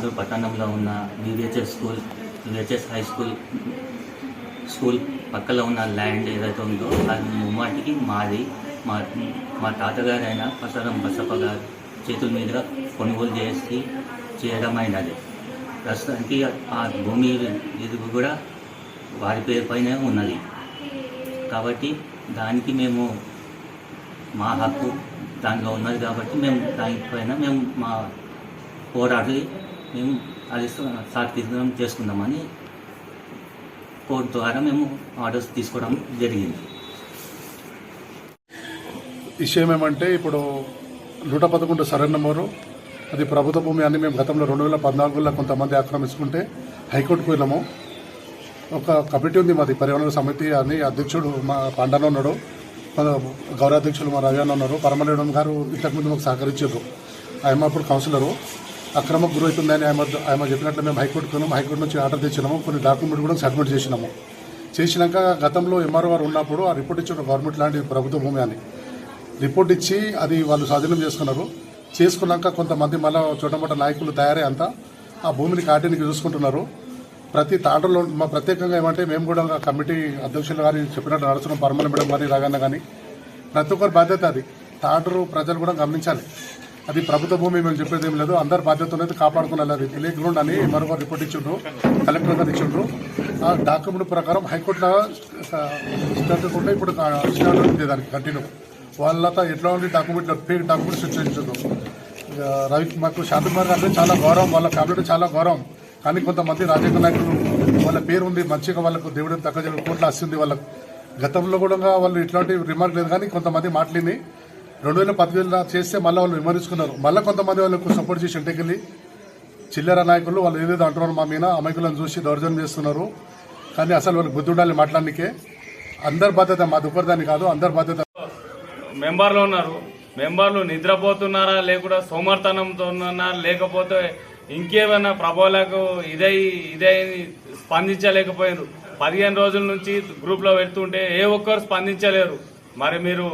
మాధవ్ పట్టణంలో ఉన్న VVHS school VVHS high school school పక్కలో ఉన్న ల్యాండ్ ఏదైతే ఉందో అది ముమ్మాటికి మాది. మా మా తాతగారు అయిన బసప్ప గారు చేతుల మీదుగా కొనుగోలు చేసి చేయడం అయినది ప్రస్తుతానికి ఆ భూమి ఎదుగు కూడా వారి పేరు పైన ఉన్నది. కాబట్టి దానికి మేము మా హక్కు దాంట్లో ఉన్నది కాబట్టి మేము దానిపైన మేము మా పోరాడి మేము అది సాధించడం చేసుకుందామని కోర్టు ద్వారా మేము ఆర్డర్స్ తీసుకోవడం జరిగింది. విషయం ఏమంటే ఇప్పుడు నూట పదకొండు సరైన నెంబరు అది ప్రభుత్వ భూమి అని మేము గతంలో రెండు వేల పద్నాలుగులో కొంతమంది ఆక్రమించుకుంటే హైకోర్టుకు పోయినాము. ఒక కమిటీ ఉంది మాది పర్యావరణ సమితి అని అధ్యక్షుడు మా పండన ఉన్నాడు. గౌరవ అధ్యక్షులు మా రవి అన్న ఉన్నారు. పరమలేడం గారు ఇంతకుముందు మాకు సహకరించారు. ఆయన అప్పుడు కౌన్సిలరు. అక్రమకు గురవుతుందని ఆమె ఆమె చెప్పినట్లు మేము హైకోర్టుకు హైకోర్టు నుంచి ఆర్డర్ తెచ్చినాము. కొన్ని డాక్యుమెంట్ కూడా సబ్మిట్ చేసినాము. చేసినాక గతంలో ఎంఆర్ఓఆర్ ఉన్నప్పుడు ఆ రిపోర్ట్ ఇచ్చిన గవర్నమెంట్ లాంటి ప్రభుత్వ భూమి అని. రిపోర్ట్ ఇచ్చి అది వాళ్ళు స్వాధీనం చేసుకున్నారు. చేసుకున్నాక కొంతమంది మళ్ళీ చోటమోట నాయకులు తయారై అంతా ఆ భూమిని కాటినికి చూసుకుంటున్నారు. ప్రతి తాటలో మా ప్రత్యేకంగా ఏమంటే మేము కూడా కమిటీ అధ్యక్షులు గారి చెప్పినట్టు నడుస్తున్నాం. పరమల మేడం గారి రాగన్న కానీ ప్రతి ఒక్కరి బాధ్యత అది. తాటరు ప్రజలు కూడా గమనించాలి. అది ప్రభుత్వ భూమి మేము చెప్పేది ఏం లేదు. అందరి బాధ్యత ఉన్నది కాపాడుకునేది ప్లే గ్రౌండ్ అని మరొక రిపోర్ట్ ఇచ్చిండ్రు. కలెక్టర్ గారు ఇచ్చిండ్రు. ఆ డాక్యుమెంట్ ప్రకారం హైకోర్టులో స్టాండర్డ్ ఉంటే ఇప్పుడు స్టాండర్డ్ ఉంది దానికి కంటిన్యూ. వాళ్ళతో ఎట్లా ఉండి డాక్యుమెంట్లు ఫేక్ డాక్యుమెంట్స్ ఇచ్చిండ్రు రవి మాకు శాంతికుమార్ గారు అంటే చాలా గౌరవం వాళ్ళ ఫ్యామిలీ చాలా గౌరవం. కానీ కొంతమంది రాజకీయ నాయకులు వాళ్ళ పేరు ఉంది మంచిగా వాళ్ళకు దేవుడు తగ్గ కోట్లు వస్తుంది వాళ్ళకు. గతంలో కూడా వాళ్ళు ఇట్లాంటి రిమార్క్ లేదు కానీ కొంతమంది మాట్లాడి రెండు వేల పదివేల చేస్తే మళ్ళీ వాళ్ళు విమర్శించుకున్నారు. మళ్ళీ కొంతమంది వాళ్ళకు సపోర్ట్ చేసి ఇంటికెళ్ళి చిల్లర నాయకులు వాళ్ళు ఏదేదో అంటున్నారు మా మీద అమాయకులను చూసి దౌర్జన్యం చేస్తున్నారు. కానీ అసలు వాళ్ళకి బుద్ధి ఉండాలి మాట్లాడడానికే అందరి బాధ్యత మా దుఃఖదాన్ని కాదు అందరి బాధ్యత. మెంబర్లు ఉన్నారు. మెంబర్లు నిద్రపోతున్నారా లేకుండా సోమర్తనంతో ఉన్నారా లేకపోతే ఇంకేమైనా ప్రభావాలకు ఇదై ఇదై స్పందించలేకపోయారు. పదిహేను రోజుల నుంచి గ్రూప్లో వెళ్తుంటే ఏ ఒక్కరు స్పందించలేరు. మరి మీరు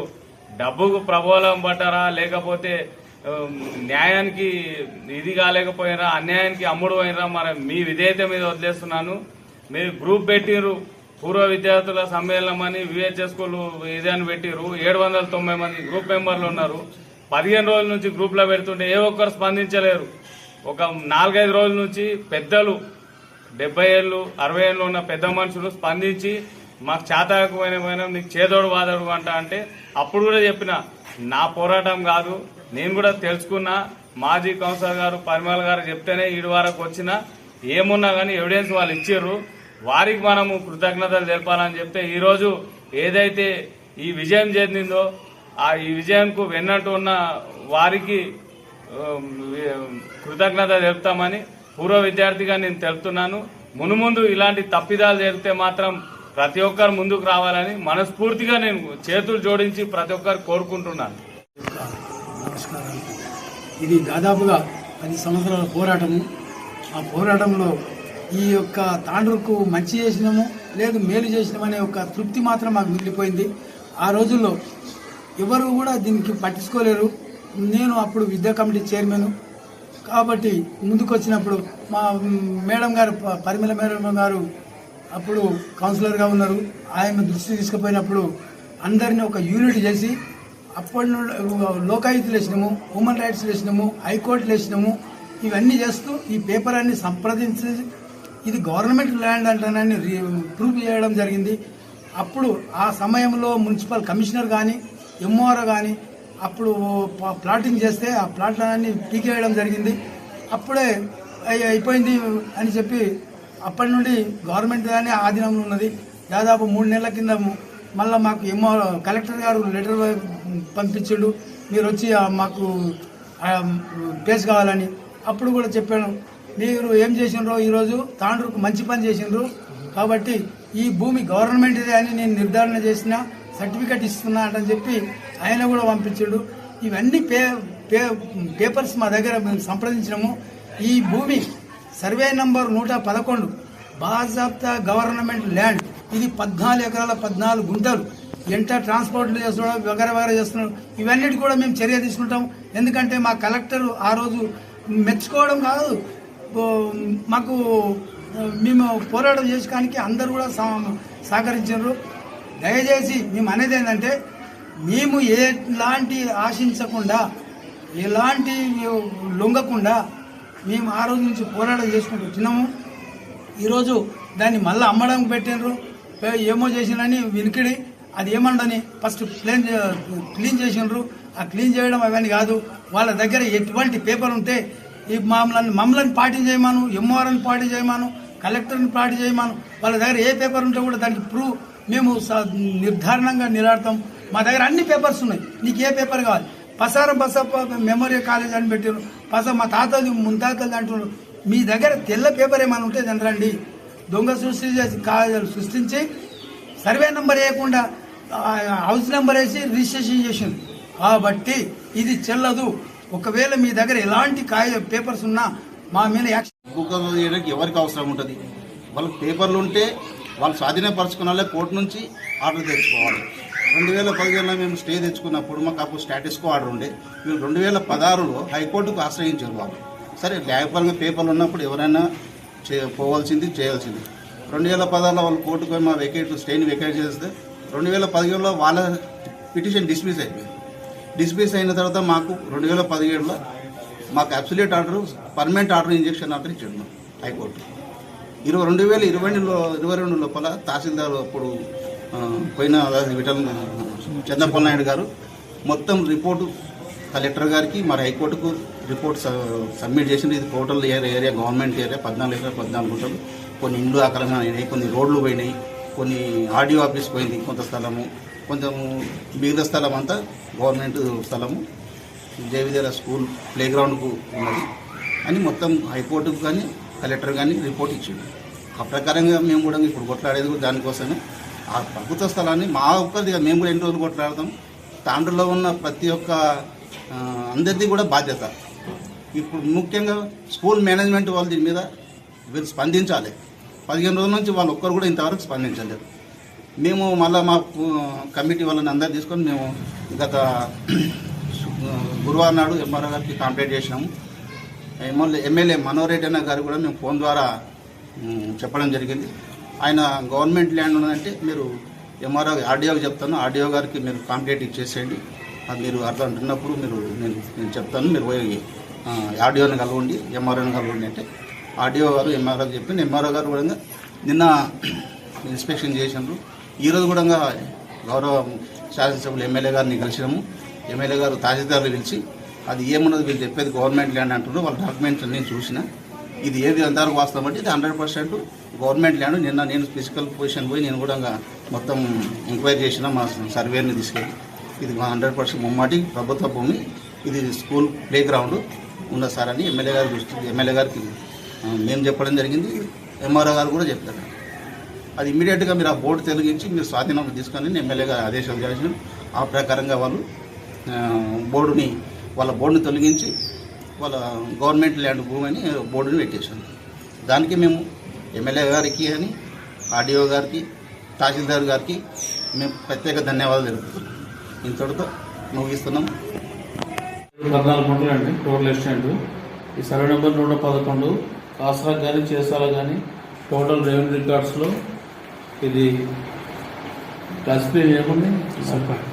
డబ్బుకు ప్రబోలం పడ్డారా లేకపోతే న్యాయానికి ఇది కాలేకపోయినరా అన్యాయానికి అమ్ముడు అయినరా మరి మీ విధేయత మీద వదిలేస్తున్నాను. మీరు గ్రూప్ పెట్టిరు పూర్వ విద్యార్థుల సమ్మేళనం అని విహెచ్ఎస్ స్కూల్ ఇదని పెట్టిర్రు. ఏడు వందల తొంభై మంది గ్రూప్ మెంబర్లు ఉన్నారు. పదిహేను రోజుల నుంచి గ్రూప్లో పెడుతుంటే ఏ ఒక్కరు స్పందించలేరు. ఒక నాలుగైదు రోజుల నుంచి పెద్దలు డెబ్బై ఏళ్ళు అరవై ఏళ్ళు ఉన్న పెద్ద మనుషులు స్పందించి మాకు చేతకపోయిన పోయినా నీకు చేదోడు వాదోడు అంట అంటే అప్పుడు కూడా చెప్పిన నా పోరాటం కాదు నేను కూడా తెలుసుకున్నా మాజీ కౌన్సిలర్ గారు పరిమళ గారు చెప్తేనే ఈడు వరకు వచ్చిన ఏమున్నా కానీ ఎవిడెన్స్ వాళ్ళు ఇచ్చారు వారికి మనము కృతజ్ఞతలు తెలపాలని చెప్తే ఈరోజు ఏదైతే ఈ విజయం చెందిందో ఆ ఈ విజయంకు వెన్నట్టు ఉన్న వారికి కృతజ్ఞత తెలుపుతామని పూర్వ విద్యార్థిగా నేను తెలుపుతున్నాను. మునుముందు ఇలాంటి తప్పిదాలు జరిగితే మాత్రం ప్రతి ఒక్కరు ముందుకు రావాలని మనస్ఫూర్తిగా నేను చేతులు జోడించి ప్రతి ఒక్కరు కోరుకుంటున్నాను. నమస్కారం ఇది దాదాపుగా పది సంవత్సరాల పోరాటము. ఆ పోరాటంలో ఈ యొక్క తాండ్రుకు మంచి చేసినాము లేదు మేలు చేసినామనే ఒక తృప్తి మాత్రం మాకు మిగిలిపోయింది. ఆ రోజుల్లో ఎవరు కూడా దీనికి పట్టించుకోలేరు. నేను అప్పుడు విద్యా కమిటీ చైర్మన్. కాబట్టి ముందుకు వచ్చినప్పుడు మా మేడం గారు ప- పరిమళ మేడం గారు అప్పుడు కౌన్సిలర్గా ఉన్నారు. ఆయన దృష్టి తీసుకుపోయినప్పుడు అందరిని ఒక యూనిట్ చేసి అప్పటి నుండి లోకాయుతులు వేసినాము హ్యూమన్ రైట్స్ వేసినాము హైకోర్టులు వేసినాము ఇవన్నీ చేస్తూ ఈ పేపర్ అన్ని సంప్రదించి ఇది గవర్నమెంట్ ల్యాండ్ అంటానని ప్రూఫ్ ప్రూవ్ చేయడం జరిగింది. అప్పుడు ఆ సమయంలో మున్సిపల్ కమిషనర్ కానీ ఎంఓఆర్ కానీ అప్పుడు ప్లాటింగ్ చేస్తే ఆ ప్లాట్లన్నీ పీకేయడం జరిగింది. అప్పుడే అయిపోయింది అని చెప్పి అప్పటి నుండి గవర్నమెంట్ కానీ ఆధీనంలో ఉన్నది. దాదాపు మూడు నెలల కింద మళ్ళీ మాకు ఏమో కలెక్టర్ గారు లెటర్ పంపించాడు. మీరు వచ్చి మాకు ఆ, ప్లేస్ కావాలని. అప్పుడు కూడా చెప్పాను. మీరు ఏం చేసినారో ఈరోజు తాండ్రుకు మంచి పని చేసిండ్రు. కాబట్టి ఈ భూమి గవర్నమెంట్దే అని నేను నిర్ధారణ చేసిన సర్టిఫికెట్ ఇస్తున్నా అని చెప్పి ఆయన కూడా పంపించాడు. ఇవన్నీ పే పే పేపర్స్ మా దగ్గర మేము సంప్రదించినాము. ఈ భూమి సర్వే నంబర్ నూట పదకొండు. బాజాబ్తా గవర్నమెంట్ ల్యాండ్. ఇది పద్నాలుగు ఎకరాల పద్నాలుగు గుంటలు. ఎంత ట్రాన్స్పోర్ట్లు చేస్తున్నాడు వగర వగర చేస్తున్నాడు ఇవన్నిటి కూడా మేము చర్య తీసుకుంటాం. ఎందుకంటే మా కలెక్టర్ ఆ రోజు మెచ్చుకోవడం కాదు. మాకు మేము పోరాటం చేసుకోడానికి అందరూ కూడా సహ- సహకరించారు. దయచేసి మేము అనేది ఏంటంటే మేము ఎలాంటి ఆశించకుండా ఎలాంటి లొంగకుండా మేము ఆ రోజు నుంచి పోరాటం చేసుకుంటూ వచ్చినాము ఈరోజు దాన్ని మళ్ళీ అమ్మడం పెట్టినరు ఏమో చేసినని వినికిడి అది ఏమండని ఫస్ట్ క్లీన్ క్లీన్ చేసినారు ఆ క్లీన్ చేయడం అవన్నీ కాదు. వాళ్ళ దగ్గర ఎటువంటి పేపర్ ఉంటే ఈ మమ్మల్ని మమ్మల్ని పార్టీ చేయమాను ఎంఆర్ఎన్ పార్టీ చేయమాను కలెక్టర్ని పార్టీ చేయమాను. వాళ్ళ దగ్గర ఏ పేపర్ ఉంటే కూడా దానికి ప్రూవ్ మేము స- నిర్ధారణంగా నిలబడతాం మా దగ్గర అన్ని పేపర్స్ ఉన్నాయి. నీకు ఏ పేపర్ కావాలి? పసారం బసప్ప మెమోరియల్ కాలేజ్ అని పెట్టారు పస మా తాతది ముంతాతది అంటున్నారు మీ దగ్గర తెల్ల పేపర్ ఏమైనా ఉంటే తినరండి దొంగ సృష్టి చేసి సృష్టించి సర్వే నెంబర్ వేయకుండా హౌస్ నెంబర్ వేసి రిజిస్ట్రేషన్ చేసింది. కాబట్టి ఇది చెల్లదు. ఒకవేళ మీ దగ్గర ఎలాంటి కాయ పేపర్స్ ఉన్నా మా మీద యాక్షన్ చేయడానికి ఎవరికి అవసరం ఉంటుంది? వాళ్ళకి పేపర్లు ఉంటే వాళ్ళు స్వాధీనపరచుకున్న కోర్టు నుంచి ఆర్డర్ తెచ్చుకోవాలి. రెండు వేల పదిహేనులో మేము స్టే తెచ్చుకున్నప్పుడు మాకు అప్పుడు స్టాటస్కో ఆర్డర్ ఉండే వీళ్ళు రెండు వేల పదహారులో హైకోర్టుకు ఆశ్రయించారు వాళ్ళు సరే న్యాయపరంగా పేపర్లు ఉన్నప్పుడు ఎవరైనా చే పోవాల్సింది చేయాల్సింది రెండు వేల పదహారులో వాళ్ళు కోర్టుకు పోయి మా వెకేట్ స్టేని వెకేట్ చేస్తే రెండు వేల పదిహేడులో వాళ్ళ పిటిషన్ డిస్మిస్ అయిపోయింది డిస్మిస్ అయిన తర్వాత మాకు రెండు వేల పదిహేడులో మాకు absolute order permanent order injection order ఇచ్చాడు హైకోర్టు ఇరవై రెండు వేల ఇరవై రెండులో ఇరవై రెండు లోపల తహసీల్దార్ అప్పుడు పోయిన విటల్ చంద్రపల్ నాయుడు గారు మొత్తం రిపోర్టు కలెక్టర్ గారికి మరి హైకోర్టుకు రిపోర్ట్ స- సబ్మిట్ చేసింది ఇది total area area government area పద్నాలుగు ఎకరాలు పద్నాలుగు గుంటలు కొన్ని ఇండ్లు ఆకలంగా అయినాయి కొన్ని రోడ్లు పోయినాయి కొన్ని ఆర్డీఓ ఆఫీస్ పోయింది కొంత స్థలము. కొంచెం మిగతా స్థలం అంతా గవర్నమెంట్ స్థలము. జయవిద్యాల స్కూల్ ప్లే గ్రౌండ్కు ఉన్నది అని మొత్తం హైకోర్టుకు కానీ కలెక్టర్ కానీ రిపోర్ట్ ఇచ్చిండు. ఆ ప్రకారంగా మేము కూడా ఇప్పుడు కొట్లాడేది కూడా దానికోసమే. ఆ ప్రభుత్వ స్థలాన్ని మా ఒక్కరిది మేము కూడా ఎన్ని రోజులు కొట్లాడతాం. తాండ్రులో ఉన్న ప్రతి ఒక్క అందరిది కూడా బాధ్యత. ఇప్పుడు ముఖ్యంగా స్కూల్ మేనేజ్మెంట్ వాళ్ళు దీని మీద వీళ్ళు స్పందించాలి. పదిహేను రోజుల నుంచి వాళ్ళు ఒక్కరు కూడా ఇంతవరకు స్పందించలేదు. మేము మళ్ళీ మా కమిటీ వాళ్ళని అందరు తీసుకొని మేము గత గురువారం నాడు ఎంఆర్ఓ గారికి కంప్లైంట్ చేసినాము ఎమ్మెల్యే ఎమ్మెల్యే మనోహర్ రెడ్డి అన్న గారు కూడా మేము ఫోన్ ద్వారా చెప్పడం జరిగింది. ఆయన గవర్నమెంట్ ల్యాండ్ ఉన్నదంటే మీరు ఎంఆర్ఓ ఆర్డీఓకి చెప్తాను. ఆర్డీఓ గారికి మీరు కంప్లైంట్ ఇచ్చేసేయండి. అది మీరు అర్థం అంటున్నప్పుడు మీరు నేను నేను చెప్తాను. మీరు పోయి ఆర్డీఓని కలవండి ఎంఆర్ఓని కలవండి అంటే ఆర్డీఓ గారు ఎంఆర్ఓ చెప్పి ఎంఆర్ఓ గారు కూడా నిన్న ఇన్స్పెక్షన్ చేసినారు. ఈరోజు కూడా గౌరవ శాసనసభ్యులు ఎమ్మెల్యే గారిని కలిసినాము. ఎమ్మెల్యే గారు తహసీల్దారులు పిలిచి అది ఏమున్నది వీళ్ళు చెప్పేది గవర్నమెంట్ ల్యాండ్ అంటున్నారు. వాళ్ళ డాక్యుమెంట్స్ నేను చూసిన. ఇది ఏది ఎంతవరకు వాస్తవం అంటే ఇది హండ్రెడ్ పర్సెంట్ గవర్నమెంట్ ల్యాండ్. నిన్న నేను ఫిజికల్ పొజిషన్ పోయి నేను కూడా మొత్తం ఎంక్వైరీ చేసిన మా సర్వేని తీసుకెళ్ళి ఇది మా హండ్రెడ్ పర్సెంట్ ముమ్మాటి ప్రభుత్వ భూమి ఇది స్కూల్ ప్లే గ్రౌండ్ ఉన్న సార్ అని ఎమ్మెల్యే గారు దృష్టి ఎమ్మెల్యే గారికి మేము చెప్పడం జరిగింది. ఎంఆర్ఓ గారు కూడా చెప్పారు. అది ఇమీడియట్గా మీరు ఆ బోర్డు తొలగించి మీరు స్వాధీనం తీసుకొని ఎమ్మెల్యే గారు ఆదేశాలు చేసిన. ఆ ప్రకారంగా వాళ్ళు బోర్డుని వాళ్ళ బోర్డుని తొలగించి వాళ్ళ గవర్నమెంట్ ల్యాండ్ భూమిని బోర్డుని పెట్టేశాం. దానికి మేము ఎమ్మెల్యే గారికి అని ఆర్డీఓ గారికి తహసీల్దార్ గారికి మేము ప్రత్యేక ధన్యవాదాలు తెలుపుతున్నాం. ఇంతటితో ముగిస్తున్నాం. పద్నాలుగు మండలం అండి. Total extent. ఈ సర్వే నెంబర్ నూట పదకొండు. కాసరా కానీ చేసారా కానీ టోటల్ రెవెన్యూ రికార్డ్స్లో ఇది క్లాసిఫికేషన్ ఏముంది సర్కార్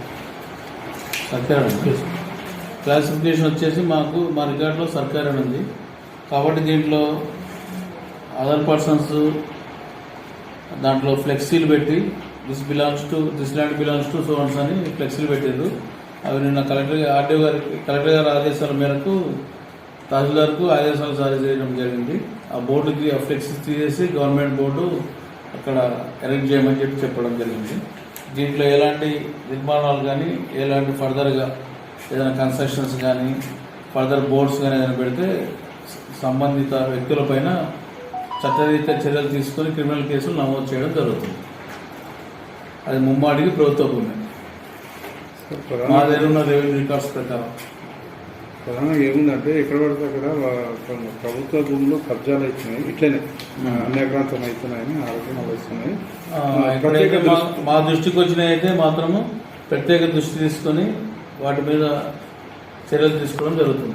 క్లాసిఫికేషన్ వచ్చేసి మాకు మా రికార్డులో సర్కార్ అని ఉంది. కాబట్టి దీంట్లో అదర్ పర్సన్స్ దాంట్లో ఫ్లెక్సీలు పెట్టి this belongs to this land belongs to sons అని ఫ్లెక్సీలు పెట్టారు అవి నిన్న కలెక్టర్ ఆర్డీఓ గారి కలెక్టర్ గారి ఆదేశాల మేరకు తహసీల్దార్కు ఆదేశాలు జారీ చేయడం జరిగింది. ఆ బోర్డుకి ఆ ఫ్లెక్సీ తీసేసి గవర్నమెంట్ బోర్డు అక్కడ అరేంజ్ చేయమని చెప్పి చెప్పడం జరిగింది. దీంట్లో ఎలాంటి నిర్మాణాలు కానీ ఎలాంటి ఫర్దర్గా ఏదైనా కన్స్ట్రక్షన్స్ కానీ ఫర్దర్ బోర్డ్స్ కానీ ఏదైనా పెడితే సంబంధిత వ్యక్తులపైన చట్టరీత్యా చర్యలు తీసుకొని క్రిమినల్ కేసులు నమోదు చేయడం జరుగుతుంది. అది ముమ్మాడికి ప్రభుత్వ భూమి మా దగ్గర ఉన్న రెవెన్యూ రికార్డ్స్ ప్రకారం. ప్రధానంగా ఏముందంటే ఎక్కడ పడితే అక్కడ ప్రభుత్వ భూములు కబ్జాలు అవుతున్నాయి ఇట్లనే అన్యాక్రాంతం అవుతున్నాయని ఆరోపణలు వస్తున్నాయి ఆ, ఎక్కడైతే మా మా దృష్టికి వచ్చినాయి అయితే మాత్రము ప్రత్యేక దృష్టి తీసుకొని వాటి మీద చర్యలు తీసుకోవడం జరుగుతుంది.